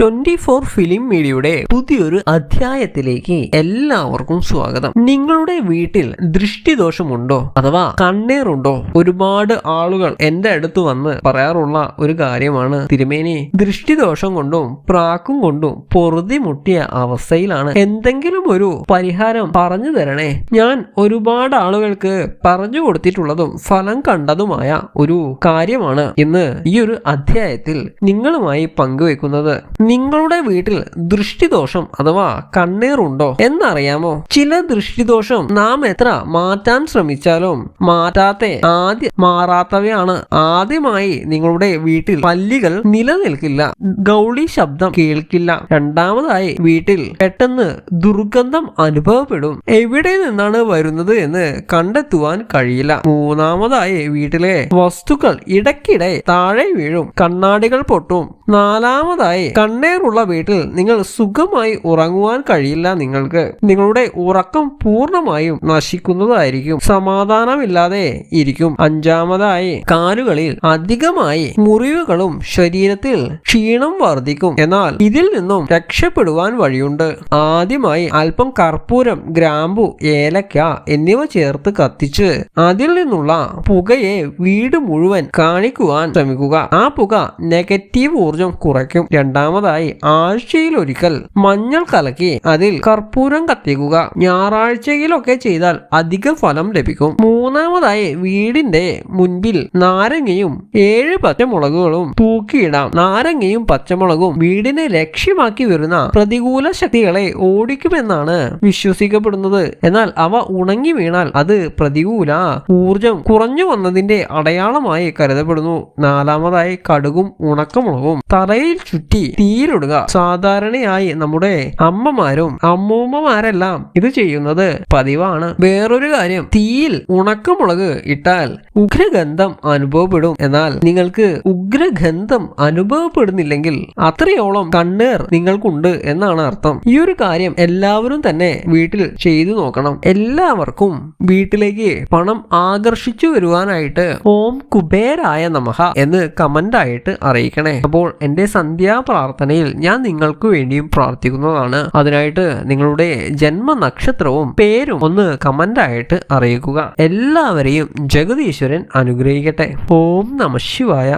Twenty four film മീഡിയയുടെ പുതിയൊരു അധ്യായത്തിലേക്ക് എല്ലാവർക്കും സ്വാഗതം. നിങ്ങളുടെ വീട്ടിൽ ദൃഷ്ടിദോഷമുണ്ടോ? അഥവാ കണ്ണീറുണ്ടോ? ഒരുപാട് ആളുകൾ എന്റെ അടുത്ത് വന്ന് പറയാറുള്ള ഒരു കാര്യമാണ് തിരുമേനി. ദൃഷ്ടിദോഷം കൊണ്ടും പ്രാക്കും കൊണ്ടും പൊറുതി മുട്ടിയ അവസ്ഥയിലാണ് എന്തെങ്കിലും ഒരു പരിഹാരം പറഞ്ഞു തരണേ. ഞാൻ ഒരുപാട് ആളുകൾക്ക് പറഞ്ഞു കൊടുത്തിട്ടുള്ളതും ഫലം കണ്ടതുമായ ഒരു കാര്യമാണ് ഇന്ന് ഈ ഒരു അധ്യായത്തിൽ നിങ്ങളുമായി പങ്കുവെക്കുന്നത്. നിങ്ങളുടെ വീട്ടിൽ ദൃഷ്ടിദോഷം അഥവാ കണ്ണീറുണ്ടോ എന്നറിയാമോ? ചില ദൃഷ്ടിദോഷം നാം എത്ര മാറ്റാൻ ശ്രമിച്ചാലും മാറ്റാത്ത ആദ്യ മാറാത്തവയാണ്. ആദ്യമായി നിങ്ങളുടെ വീട്ടിൽ പല്ലികൾ നിലനിൽക്കില്ല ഗൗളി ശബ്ദം കേൾക്കില്ല. രണ്ടാമതായി വീട്ടിൽ പെട്ടെന്ന് ദുർഗന്ധം അനുഭവപ്പെടും. എവിടെ നിന്നാണ് വരുന്നത് എന്ന് കണ്ടെത്തുവാൻ കഴിയില്ല. മൂന്നാമതായി വീട്ടിലെ വസ്തുക്കൾ ഇടയ്ക്കിടെ താഴെ വീഴും കണ്ണാടികൾ പൊട്ടും നാലാമതായി കണ്ണേറുള്ള വീട്ടിൽ നിങ്ങൾ സുഖമായി ഉറങ്ങുവാൻ കഴിയില്ല നിങ്ങൾക്ക്. നിങ്ങളുടെ ഉറക്കം പൂർണമായും നശിക്കുന്നതായിരിക്കും സമാധാനമില്ലാതെ ഇരിക്കും. അഞ്ചാമതായി കാലുകളിൽ അധികമായി മുറിവുകളും ശരീരത്തിൽ ക്ഷീണം വർദ്ധിക്കും. എന്നാൽ ഇതിൽ നിന്നും രക്ഷപ്പെടുവാൻ വഴിയുണ്ട്. ആദ്യമായി അല്പം കർപ്പൂരം ഗ്രാമ്പു ഏലക്ക എന്നിവ ചേർത്ത് കത്തിച്ച് അതിൽ നിന്നുള്ള പുകയെ വീട് മുഴുവൻ കാണിക്കുവാൻ ശ്രമിക്കുക. ആ പുക നെഗറ്റീവ് ഊർജം കുറയ്ക്കും. രണ്ടാമതായി ആഴ്ചയിൽ ഒരിക്കൽ മഞ്ഞൾ കലക്കി അതിൽ കർപ്പൂരം കത്തിക്കുക. ഞായറാഴ്ചയിലൊക്കെ ചെയ്താൽ അധിക ഫലം ലഭിക്കും. മൂന്നാമതായി വീടിന്റെ മുൻപിൽ നാരങ്ങയും ഏഴ് പച്ചമുളകുകളും തൂക്കിയിടാം. നാരങ്ങയും പച്ചമുളകും വീടിനെ ലക്ഷ്യമാക്കി വരുന്ന പ്രതികൂല ശക്തികളെ ഓടിക്കുമെന്നാണ് വിശ്വസിക്കപ്പെടുന്നത്. എന്നാൽ അവ ഉണങ്ങി വീണാൽ അത് പ്രതികൂല ഊർജം കുറഞ്ഞു വന്നതിന്റെ അടയാളമായി കരുതപ്പെടുന്നു. നാലാമതായി കടുകും ഉണക്കമുളകും. തറയിൽ ചുറ്റി തീയിലിടുക. സാധാരണയായി നമ്മുടെ അമ്മമാരും അമ്മൂമ്മമാരെല്ലാം ഇത് ചെയ്യുന്നത് പതിവാണ്. വേറൊരു കാര്യം തീയിൽ ഉണക്കമുളക് ഇട്ടാൽ ഉഗ്രഗന്ധം അനുഭവപ്പെടും. എന്നാൽ നിങ്ങൾക്ക് ഉഗ്രഗന്ധം അനുഭവപ്പെടുന്നില്ലെങ്കിൽ അത്രയോളം കണ്ണേർ നിങ്ങൾക്കുണ്ട് എന്നാണ് അർത്ഥം. ഈ ഒരു കാര്യം എല്ലാവരും തന്നെ വീട്ടിൽ ചെയ്തു നോക്കണം. എല്ലാവർക്കും വീട്ടിലേക്ക് പണം ആകർഷിച്ചു വരുവാനായിട്ട് ഓം കുബേരായ നമഹ എന്ന് കമന്റ് ആയിട്ട് അറിയിക്കണേ. അപ്പോൾ എന്റെ സന്ധ്യാ പ്രാർത്ഥനയിൽ ഞാൻ നിങ്ങൾക്ക് വേണ്ടിയും പ്രാർത്ഥിക്കുന്നതാണ്. അതിനായിട്ട് നിങ്ങളുടെ ജന്മ നക്ഷത്രവും പേരും ഒന്ന് കമന്റ് ആയിട്ട് അറിയിക്കുക. എല്ലാവരെയും ജഗതീശ്വരൻ അനുഗ്രഹിക്കട്ടെ. ഓം നമ ശിവായ.